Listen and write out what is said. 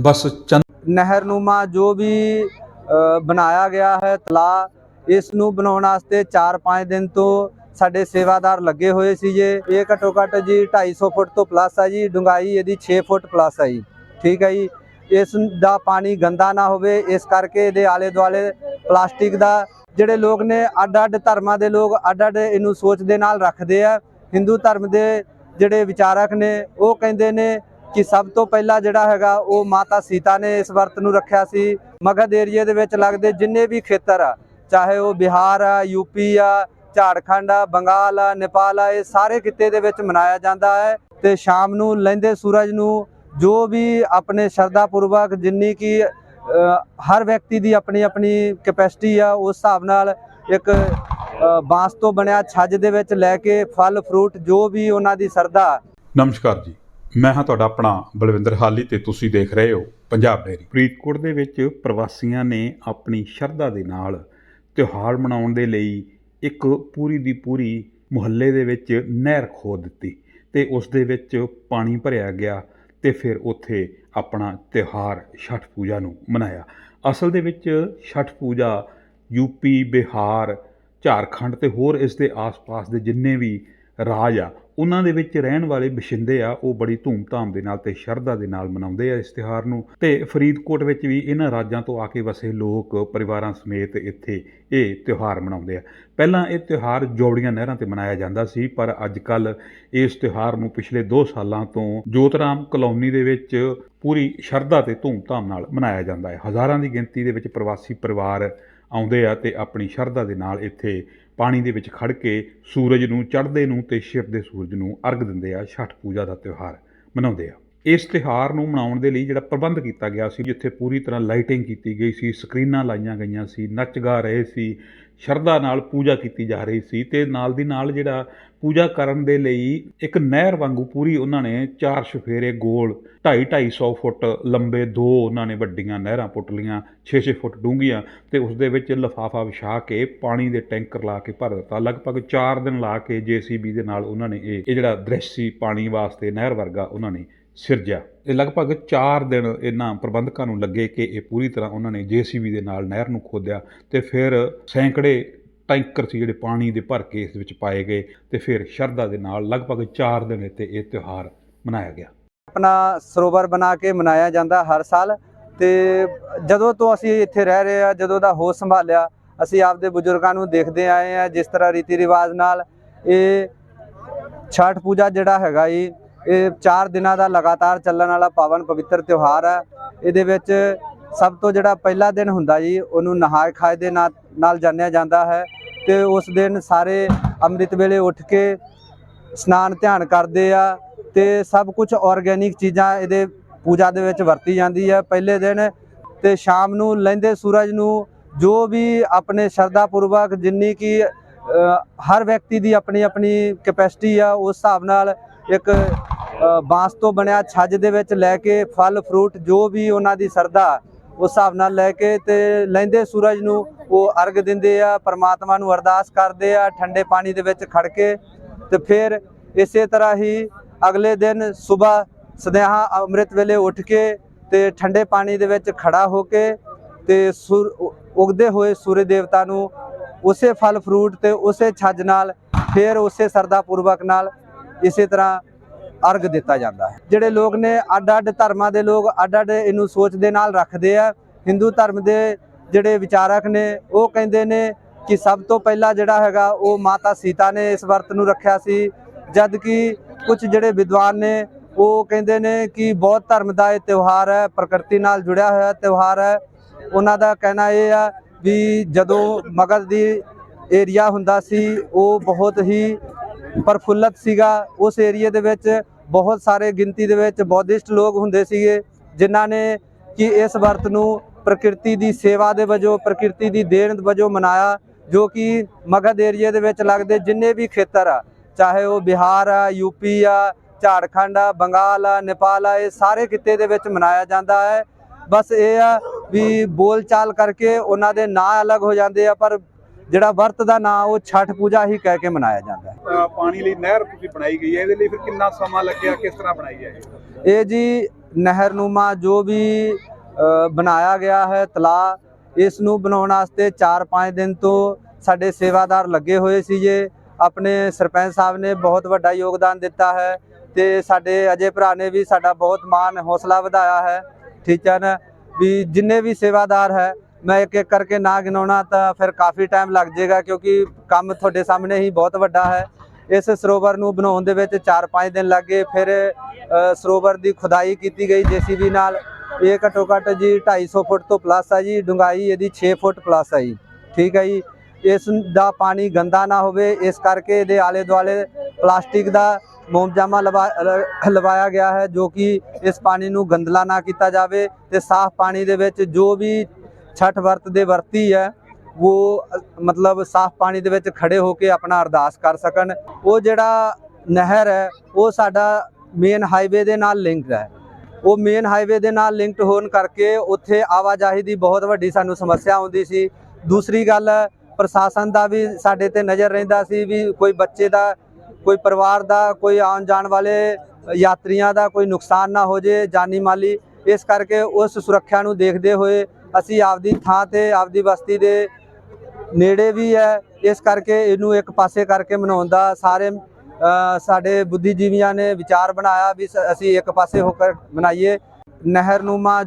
ਬਸ ਚੰਦ ਨਹਿਰਨੁਮਾ ਜੋ ਵੀ ਅ, ਬਣਾਇਆ ਗਿਆ ਹੈ ਤਲਾ ਇਸ ਨੂੰ ਬਣਾਉਣ ਵਾਸਤੇ 4-5 ਦਿਨ ਤੋਂ ਸਾਡੇ ਸੇਵਾਦਾਰ ਲੱਗੇ ਹੋਏ ਸੀ ਜੇ ਇਹ ਘੱਟੋ ਘੱਟ ਜੀ 250 ਫੁੱਟ ਤੋਂ ਪਲੱਸ ਆ ਜੀ ਡੂੰਘਾਈ ਇਹਦੀ 6 ਫੁੱਟ ਪਲੱਸ ਆ ਜੀ। ਠੀਕ ਹੈ ਜੀ। ਇਸ ਦਾ ਪਾਣੀ ਗੰਦਾ ਨਾ ਹੋਵੇ ਇਸ ਕਰਕੇ ਇਹਦੇ ਆਲੇ ਦੁਆਲੇ ਪਲਾਸਟਿਕ ਦਾ ਜਿਹੜੇ ਲੋਕ ਨੇ ਅੱਡ-ਅੱਡ ਧਰਮਾਂ ਦੇ ਲੋਕ ਅੱਡ-ਅੱਡ ਇਹਨੂੰ ਸੋਚ ਦੇ ਨਾਲ ਰੱਖਦੇ ਆ। ਹਿੰਦੂ ਧਰਮ ਦੇ ਜਿਹੜੇ ਵਿਚਾਰਕ ਨੇ ਉਹ ਕਹਿੰਦੇ ਨੇ ਕਿ ਸਭ ਤੋਂ ਪਹਿਲਾਂ ਜਿਹੜਾ ਹੈਗਾ ਉਹ ਮਾਤਾ ਸੀਤਾ ਨੇ ਇਸ ਵਰਤ ਨੂੰ ਰੱਖਿਆ ਸੀ। ਮਗਧ ਏਰੀਏ ਦੇ ਵਿੱਚ ਲੱਗਦੇ ਜਿੰਨੇ ਵੀ ਖੇਤਰ ਆ, ਚਾਹੇ ਉਹ ਬਿਹਾਰ ਆ ਯੂਪੀ ਆ ਝਾੜਖੰਡ ਆ, ਬੰਗਾਲ ਆ, ਨੇਪਾਲ ਆ, ਇਹ ਸਾਰੇ ਕਿੱਤੇ ਦੇ ਵਿੱਚ ਮਨਾਇਆ ਜਾਂਦਾ ਹੈ ਤੇ ਸ਼ਾਮ ਨੂੰ ਲਹਿੰਦੇ ਸੂਰਜ ਨੂੰ ਜੋ ਵੀ ਆਪਣੇ ਸ਼ਰਧਾ ਪੂਰਵਕ ਜਿੰਨੀ ਕੀ ਹਰ ਵਿਅਕਤੀ ਦੀ ਆਪਣੀ ਆਪਣੀ ਕੈਪੈਸਿਟੀ ਆ, ਉਸ ਹਿਸਾਬ ਨਾਲ ਇੱਕ ਬਾਂਸ ਤੋਂ ਬਣਿਆ ਛੱਜ ਦੇ ਵਿੱਚ ਲੈ ਕੇ ਫਲ, ਫਰੂਟ ਜੋ ਵੀ ਉਹਨਾਂ ਦੀ ਸਰਦਾ ਨਮਸਕਾਰ ਜੀ। ਮੈਂ ਹਾਂ ਤੁਹਾਡਾ ਆਪਣਾ ਬਲਵਿੰਦਰ ਹਾਲੀ ਤੇ ਤੁਸੀਂ ਦੇਖ ਰਹੇ ਹੋ ਪੰਜਾਬ ਡੇਰੀ ਫਰੀਦਕੋਟ ਦੇ ਵਿੱਚ ਪ੍ਰਵਾਸੀਆਂ ਨੇ ਆਪਣੀ ਸ਼ਰਧਾ ਦੇ ਨਾਲ ਤਿਉਹਾਰ ਮਨਾਉਣ ਦੇ ਲਈ ਇੱਕ ਪੂਰੀ ਦੀ ਪੂਰੀ ਮੁਹੱਲੇ ਦੇ ਵਿੱਚ ਨਹਿਰ ਖੋਦ ਦਿੱਤੀ ਤੇ ਉਸ ਦੇ ਵਿੱਚ ਪਾਣੀ ਭਰਿਆ ਗਿਆ ਤੇ ਫਿਰ ਉੱਥੇ ਆਪਣਾ ਤਿਉਹਾਰ ਛਠ ਪੂਜਾ ਨੂੰ ਮਨਾਇਆ। ਅਸਲ ਦੇ ਵਿੱਚ ਛਠ ਪੂਜਾ ਯੂਪੀ ਬਿਹਾਰ, ਝਾਰਖੰਡ ਤੇ ਹੋਰ ਇਸ ਦੇ ਆਸ-ਪਾਸ ਦੇ ਜਿੰਨੇ ਵੀ ਰਾਜ ਆ ਉਹਨਾਂ ਦੇ ਵਿੱਚ ਰਹਿਣ ਵਾਲੇ ਵਸਿੰਦੇ ਆ, ਉਹ ਬੜੀ ਧੂਮ-ਧਾਮ ਦੇ ਨਾਲ ਤੇ ਸ਼ਰਧਾ ਦੇ ਨਾਲ ਮਨਾਉਂਦੇ ਆ ਇਸ ਤਿਉਹਾਰ ਨੂੰ। ਤੇ ਫਰੀਦਕੋਟ ਵਿੱਚ ਵੀ ਇਹਨਾਂ ਰਾਜਾਂ ਤੋਂ ਆ ਕੇ ਵਸੇ ਲੋਕ, ਪਰਿਵਾਰਾਂ ਸਮੇਤ ਇੱਥੇ ਇਹ ਤਿਉਹਾਰ ਮਨਾਉਂਦੇ ਆ। ਪਹਿਲਾਂ ਇਹ ਤਿਉਹਾਰ ਜੋੜੀਆਂ ਨਹਿਰਾਂ ਤੇ ਮਨਾਇਆ ਜਾਂਦਾ ਸੀ, ਪਰ ਅੱਜ ਕੱਲ ਇਸ ਤਿਉਹਾਰ ਨੂੰ ਪਿਛਲੇ 2 ਸਾਲਾਂ ਤੋਂ ਜੋਤਰਾਮ ਕਲੋਨੀ ਦੇ ਵਿੱਚ ਪੂਰੀ ਸ਼ਰਧਾ ਤੇ ਧੂਮ-ਧਾਮ ਨਾਲ ਮਨਾਇਆ ਜਾਂਦਾ ਹੈ। ਹਜ਼ਾਰਾਂ ਦੀ ਗਿਣਤੀ ਦੇ ਵਿੱਚ ਪ੍ਰਵਾਸੀ ਪਰਿਵਾਰ ਆਉਂਦੇ ਆ ਤੇ ਆਪਣੀ ਸ਼ਰਧਾ ਦੇ ਨਾਲ ਇੱਥੇ ਪਾਣੀ ਦੇ ਵਿੱਚ ਖੜ ਕੇ ਸੂਰਜ ਨੂੰ ਚੜ੍ਹਦੇ ਨੂੰ ਤੇ ਛਿਪਦੇ ਸੂਰਜ ਨੂੰ ਅਰਗ ਦਿੰਦੇ ਆ ਛਠ ਪੂਜਾ ਦਾ ਤਿਉਹਾਰ ਮਨਾਉਂਦੇ ਆ। ਇਸ ਤਿਉਹਾਰ ਨੂੰ ਮਨਾਉਣ ਦੇ ਲਈ ਜਿਹੜਾ ਪ੍ਰਬੰਧ ਕੀਤਾ ਗਿਆ ਸੀ, ਜਿੱਥੇ ਪੂਰੀ ਤਰ੍ਹਾਂ ਲਾਈਟਿੰਗ ਕੀਤੀ ਗਈ ਸੀ, ਸਕਰੀਨਾਂ ਲਾਈਆਂ ਗਈਆਂ ਸੀ, ਨੱਚ ਗਾ ਰਹੇ ਸੀ, ਸ਼ਰਧਾ ਨਾਲ ਪੂਜਾ ਕੀਤੀ ਜਾ ਰਹੀ ਸੀ ਤੇ ਨਾਲ ਦੀ ਨਾਲ ਜਿਹੜਾ ਪੂਜਾ ਕਰਨ ਦੇ ਲਈ ਇੱਕ ਨਹਿਰ ਵਾਂਗੂ ਪੂਰੀ ਉਹਨਾਂ ਨੇ ਚਾਰ ਸ਼ਫੇਰੇ ਗੋਲ 2.5 250 ਫੁੱਟ ਲੰਬੇ ਦੋ ਉਹਨਾਂ ਨੇ ਵੱਡੀਆਂ ਨਹਿਰਾਂ ਪੁੱਟ ਲੀਆਂ 6-6 ਫੁੱਟ ਡੂੰਘੀਆਂ ਤੇ ਉਸ ਦੇ ਵਿੱਚ ਲਿਫਾਫਾ ਵਿਛਾ ਕੇ ਪਾਣੀ ਦੇ ਟੈਂਕਰ ਲਾ ਕੇ ਭਰ ਦਿੱਤਾ। ਲਗਭਗ 4 ਦਿਨ ਲਾ ਕੇ ਜੀਸੀਬੀ ਦੇ ਨਾਲ ਉਹਨਾਂ ਨੇ ਇਹ ਇਹ ਜਿਹੜਾ ਦ੍ਰਿਸ਼ ਸੀ ਪਾਣੀ ਵਾਸਤੇ ਨਹਿਰ ਵਰਗਾ ਉਹਨਾਂ ਨੇ ਸਿਰਜਿਆ। ਇਹ ਲਗਭਗ 4 ਦਿਨ ਇਹਨਾਂ ਪ੍ਰਬੰਧਕਾਂ ਨੂੰ ਲੱਗੇ ਕਿ ਇਹ ਪੂਰੀ ਤਰ੍ਹਾਂ ਉਹਨਾਂ ਨੇ ਜੀਸੀਬੀ ਦੇ ਨਾਲ ਨਹਿਰ ਨੂੰ ਖੋਦਿਆ ਤੇ ਫਿਰ ਸੈਂਕੜੇ ਟੈਂਕਰ ਸੀ ਜਿਹੜੇ ਪਾਣੀ ਦੇ ਭਰ ਕੇ ਇਸ ਵਿੱਚ ਪਾਏ ਗਏ ਤੇ ਫਿਰ ਸ਼ਰਧਾ ਦੇ ਨਾਲ ਲਗਭਗ 4 ਦਿਨ ਇੱਥੇ ਇਹ ਤਿਉਹਾਰ ਮਨਾਇਆ ਗਿਆ। ਆਪਣਾ ਸਰੋਵਰ ਬਣਾ ਕੇ ਮਨਾਇਆ ਜਾਂਦਾ ਹਰ ਸਾਲ ਤੇ ਜਦੋਂ ਤੋਂ ਅਸੀਂ ਇੱਥੇ ਰਹਿ ਰਹੇ ਆ ਜਦੋਂ ਦਾ ਹੋਸ਼ ਸੰਭਾਲਿਆ, ਅਸੀਂ ਆਪਦੇ ਬਜ਼ੁਰਗਾਂ ਨੂੰ ਦੇਖਦੇ ਆਏ ਆ ਜਿਸ ਤਰ੍ਹਾਂ ਰੀਤੀ ਰਿਵਾਜ ਨਾਲ ਇਹ ਛਠ ਪੂਜਾ ਜਿਹੜਾ ਹੈਗਾ ਜੀ, ਇਹ 4 ਦਿਨਾਂ ਦਾ ਲਗਾਤਾਰ ਚੱਲਣ ਵਾਲਾ ਪਾਵਨ ਪਵਿੱਤਰ ਤਿਉਹਾਰ ਹੈ। ਇਹਦੇ ਵਿੱਚ ਸਭ ਤੋਂ ਜਿਹੜਾ ਪਹਿਲਾ ਦਿਨ ਹੁੰਦਾ ਜੀ, ਉਹਨੂੰ ਨਹਾਏ ਖਾਏ ਦੇ ਨਾਲ ਨਾਲ ਜਾਣਿਆ ਜਾਂਦਾ ਹੈ। ਤੇ ਉਸ ਦਿਨ ਸਾਰੇ ਅੰਮ੍ਰਿਤ ਵੇਲੇ ਉੱਠ ਕੇ ਇਸ਼ਨਾਨ ਧਿਆਨ ਕਰਦੇ ਆ ਤੇ ਸਭ ਕੁਝ ਆਰਗੇਨਿਕ ਚੀਜ਼ਾਂ ਇਹਦੇ ਪੂਜਾ ਦੇ ਵਿੱਚ ਵਰਤੀ ਜਾਂਦੀ ਹੈ ਪਹਿਲੇ ਦਿਨ ਤੇ ਸ਼ਾਮ ਨੂੰ ਲਹਿੰਦੇ ਸੂਰਜ ਨੂੰ ਜੋ ਵੀ ਆਪਣੇ ਸ਼ਰਧਾ ਪੂਰਵਕ ਜਿੰਨੀ ਕੀ ਹਰ ਵਿਅਕਤੀ ਦੀ ਆਪਣੀ ਆਪਣੀ ਕੈਪੈਸਿਟੀ ਆ, ਉਸ ਹਿਸਾਬ ਨਾਲ ਇੱਕ ਬਾਂਸ ਤੋਂ ਬਣਿਆ ਛੱਜ ਦੇ ਵਿੱਚ ਲੈ ਕੇ ਫਲ ਫਰੂਟ ਜੋ ਵੀ ਉਹਨਾਂ ਦੀ ਸਰਦਾ ਉਸ ਹਿਸਾਬ ਨਾਲ ਲੈ ਕੇ ਤੇ ਲਹਿੰਦੇ ਸੂਰਜ ਨੂੰ, ਉਹ ਅਰਗ ਦਿੰਦੇ ਆ, ਪਰਮਾਤਮਾ ਨੂੰ ਅਰਦਾਸ ਕਰਦੇ ਆ, ਠੰਡੇ ਪਾਣੀ ਦੇ ਵਿੱਚ ਖੜ ਕੇ ਤੇ ਫਿਰ ਇਸੇ ਤਰ੍ਹਾਂ ਹੀ ਅਗਲੇ ਦਿਨ ਸਵੇਰ ਸਦਿਆਂ ਅੰਮ੍ਰਿਤ ਵੇਲੇ ਉੱਠ ਕੇ ਤੇ ਠੰਡੇ ਪਾਣੀ ਦੇ ਵਿੱਚ ਖੜਾ ਹੋ ਕੇ ਤੇ ਸੂਰ- ਉ- ਉਗਦੇ ਹੋਏ ਸੂਰਜ ਦੇਵਤਾ ਨੂੰ ਉਸੇ ਫਲ ਫਰੂਟ ਤੇ ਉਸੇ ਛੱਜ ਨਾਲ, ਫਿਰ ਉਸੇ ਸਰਦਾ ਪੂਰਵਕ ਨਾਲ ਇਸੇ ਤਰ੍ਹਾਂ ਅਰਗ ਦਿੱਤਾ ਜਾਂਦਾ ਹੈ। ਜਿਹੜੇ ਲੋਕ ਨੇ ਅੱਡ-ਅੱਡ ਧਰਮਾਂ ਦੇ ਲੋਕ ਅੱਡ-ਅੱਡ ਇਹਨੂੰ ਸੋਚ ਦੇ ਨਾਲ ਰੱਖਦੇ ਆ। ਹਿੰਦੂ ਧਰਮ ਦੇ ਜਿਹੜੇ ਵਿਚਾਰਕ ਨੇ, ਉਹ ਕਹਿੰਦੇ ਨੇ ਕਿ ਸਭ ਤੋਂ ਪਹਿਲਾਂ ਜਿਹੜਾ ਹੈਗਾ ਉਹ ਮਾਤਾ ਸੀਤਾ ਨੇ ਇਸ ਵਰਤ ਨੂੰ ਰੱਖਿਆ ਸੀ। ਜਦ ਕਿ ਕੁਝ ਜਿਹੜੇ ਵਿਦਵਾਨ ਨੇ, ਉਹ ਕਹਿੰਦੇ ਨੇ ਕਿ ਬਹੁਤ ਧਰਮ ਦਾ ਇਹ ਤਿਉਹਾਰ ਹੈ, ਪ੍ਰਕਿਰਤੀ ਨਾਲ ਜੁੜਿਆ ਹੋਇਆ ਤਿਉਹਾਰ ਹੈ। ਉਹਨਾਂ ਦਾ ਕਹਿਣਾ ਇਹ ਆ ਵੀ ਜਦੋਂ ਮਗਧ ਦੀ ਏਰੀਆ ਹੁੰਦਾ ਸੀ, ਉਹ ਬਹੁਤ ਹੀ ਪ੍ਰਫੁੱਲਤ ਸੀਗਾ। ਉਸ ਏਰੀਏ ਦੇ ਵਿੱਚ ਬਹੁਤ ਸਾਰੇ ਗਿਣਤੀ ਦੇ ਵਿੱਚ ਬੌਧਿਸਟ ਲੋਕ ਹੁੰਦੇ ਸੀਗੇ, ਜਿਨ੍ਹਾਂ ਨੇ ਕਿ ਇਸ ਵਰਤ ਨੂੰ ਪ੍ਰਕਿਰਤੀ ਦੀ ਸੇਵਾ ਦੇ ਵਜੋਂ, ਪ੍ਰਕਿਰਤੀ ਦੀ ਦੇਣ ਵਜੋਂ ਮਨਾਇਆ, ਜੋ ਕਿ ਮਗਧ ਏਰੀਏ ਦੇ ਵਿੱਚ ਲੱਗਦੇ ਜਿੰਨੇ ਵੀ ਖੇਤਰ ਆ, ਚਾਹੇ ਉਹ ਬਿਹਾਰ ਆ ਯੂਪੀ ਆ, ਝਾਰਖੰਡ ਆ, ਬੰਗਾਲ ਆ, ਨੇਪਾਲ ਆ, ਇਹ ਸਾਰੇ ਖਿੱਤੇ ਦੇ ਵਿੱਚ ਮਨਾਇਆ ਜਾਂਦਾ ਹੈ। ਬਸ ਇਹ ਆ ਵੀ ਬੋਲਚਾਲ ਕਰਕੇ ਉਹਨਾਂ ਦੇ ਨਾਂ ਅਲੱਗ ਹੋ ਜਾਂਦੇ ਆ, ਪਰ ਜਿਹੜਾ ਵਰਤ ਦਾ ਨਾਂ ਉਹ ਛਠ ਪੂਜਾ ਹੀ ਕਹਿ ਕੇ ਮਨਾਇਆ ਜਾਂਦਾ ਹੈ। ਪਾਣੀ ਲਈ ਨਹਿਰ ਤੁਸੀਂ ਬਣਾਈ ਗਈ ਹੈ ਇਹਦੇ ਲਈ ਫਿਰ ਕਿੰਨਾ ਸਮਾਂ ਲੱਗਿਆ ਕਿਸ ਤਰ੍ਹਾਂ ਬਣਾਈ ਹੈ ਇਹ? ਜੀ ਨਹਿਰਨੁਮਾ ਜੋ ਵੀ ਬਣਾਇਆ ਗਿਆ ਹੈ ਤਲਾ ਇਸ ਨੂੰ ਬਣਾਉਣ ਵਾਸਤੇ 4-5 ਦਿਨ ਤੋਂ ਸਾਡੇ ਸੇਵਾਦਾਰ ਲੱਗੇ ਹੋਏ ਸੀ ਜੇ ਆਪਣੇ ਸਰਪੰਚ ਸਾਹਿਬ ਨੇ ਬਹੁਤ ਵੱਡਾ ਯੋਗਦਾਨ ਦਿੱਤਾ ਹੈ ਤੇ ਸਾਡੇ ਅਜੇ ਭਰਾ ਨੇ ਵੀ ਸਾਡਾ ਬਹੁਤ ਮਾਣ ਹੌਸਲਾ ਵਧਾਇਆ ਹੈ। ਠੀਕ ਹੈ ਨਾ? ਵੀ ਜਿੰਨੇ ਵੀ ਸੇਵਾਦਾਰ ਹੈ ਮੈਂ ਇੱਕ ਇੱਕ ਕਰਕੇ ਨਾ ਗਿਣਾਉਣਾ ਤਾਂ ਫਿਰ ਕਾਫੀ ਟਾਈਮ ਲੱਗ ਜਾਏਗਾ ਕਿਉਂਕਿ ਕੰਮ ਤੁਹਾਡੇ ਸਾਹਮਣੇ ਹੀ ਬਹੁਤ ਵੱਡਾ ਹੈ। ਇਸ ਸਰੋਵਰ ਨੂੰ ਬਣਾਉਣ ਦੇ ਵਿੱਚ 4-5 ਦਿਨ ਲੱਗੇ ਫਿਰ ਸਰੋਵਰ ਦੀ ਖੁਦਾਈ ਕੀਤੀ ਗਈ ਜੀਸੀਬੀ ਨਾਲ। ਇਹ ਘੱਟੋ ਘੱਟ ਜੀ 250 ਫੁੱਟ ਤੋਂ ਪਲੱਸ ਆ ਜੀ। ਡੂੰਘਾਈ ਇਹਦੀ 6 ਫੁੱਟ ਪਲੱਸ ਆ ਜੀ। ਠੀਕ ਹੈ ਜੀ। ਇਸ ਦਾ ਪਾਣੀ ਗੰਦਾ ਨਾ ਹੋਵੇ। ਇਸ ਕਰਕੇ ਇਹਦੇ ਆਲੇ ਦੁਆਲੇ ਪਲਾਸਟਿਕ ਦਾ ਮੋਮਜਾਮਾ ਲਵਾ- ਲ- ਲਵਾਇਆ ਗਿਆ ਹੈ, ਜੋ ਕਿ ਇਸ ਪਾਣੀ ਨੂੰ ਗੰਦਲਾ ਨਾ ਕੀਤਾ ਜਾਵੇ ਤੇ ਸਾਫ਼ ਪਾਣੀ ਦੇ ਵਿੱਚ ਜੋ ਵੀ ਛਠ ਵਰਤ ਦੇ ਵਰਤੀ ਹੈ, ਉਹ ਮਤਲਬ ਸਾਫ਼ ਪਾਣੀ ਦੇ ਵਿੱਚ ਖੜੇ ਹੋ ਕੇ ਆਪਣਾ ਅਰਦਾਸ ਕਰ ਸਕਣ। ਉਹ ਜਿਹੜਾ ਨਹਿਰ ਹੈ, ਉਹ ਸਾਡਾ ਮੇਨ ਹਾਈਵੇ ਦੇ ਨਾਲ ਲਿੰਕਡ ਹੈ। ਉਹ ਮੇਨ ਹਾਈਵੇ ਦੇ ਨਾਲ ਲਿੰਕਡ ਹੋਣ ਕਰਕੇ ਉੱਥੇ ਆਵਾਜਾਈ ਦੀ ਬਹੁਤ ਵੱਡੀ ਸਾਨੂੰ ਸਮੱਸਿਆ ਆਉਂਦੀ ਸੀ। ਦੂਸਰੀ ਗੱਲ, ਪ੍ਰਸ਼ਾਸਨ ਦਾ ਵੀ ਸਾਡੇ ਤੇ ਨਜ਼ਰ ਰਹਿੰਦਾ ਸੀ ਵੀ ਕੋਈ ਬੱਚੇ ਦਾ, ਕੋਈ ਪਰਿਵਾਰ ਦਾ, ਕੋਈ ਆਉਣ ਜਾਣ ਵਾਲੇ ਯਾਤਰੀਆਂ ਦਾ ਕੋਈ ਨੁਕਸਾਨ ਨਾ ਹੋ ਜੇ ਜਾਨੀ ਮਾਲੀ ਇਸ ਕਰਕੇ ਉਸ ਸੁਰੱਖਿਆ ਨੂੰ ਦੇਖਦੇ ਹੋਏ ਅਸੀਂ ਆਪਦੀ ਥਾਂ ਤੇ, ਆਪਦੀ ਬਸਤੀ ਦੇ ਨੇੜੇ ਵੀ ਹੈ। ਇਸ ਕਰਕੇ ਇਹਨੂੰ ਇੱਕ ਪਾਸੇ ਕਰਕੇ ਮਨਾਉਣ ਦਾ ਸਾਰੇ ਸਾਡੇ ਬੁੱਧੀਜੀਵੀਆਂ ਨੇ ਵਿਚਾਰ ਬਣਾਇਆ ਵੀ ਸ- ਅਸੀਂ ਇੱਕ ਪਾਸੇ ਹੋ ਕੇ ਮਨਾਈਏ। ਨਹਿਰ ਨਹਿਰਨੁਮਾ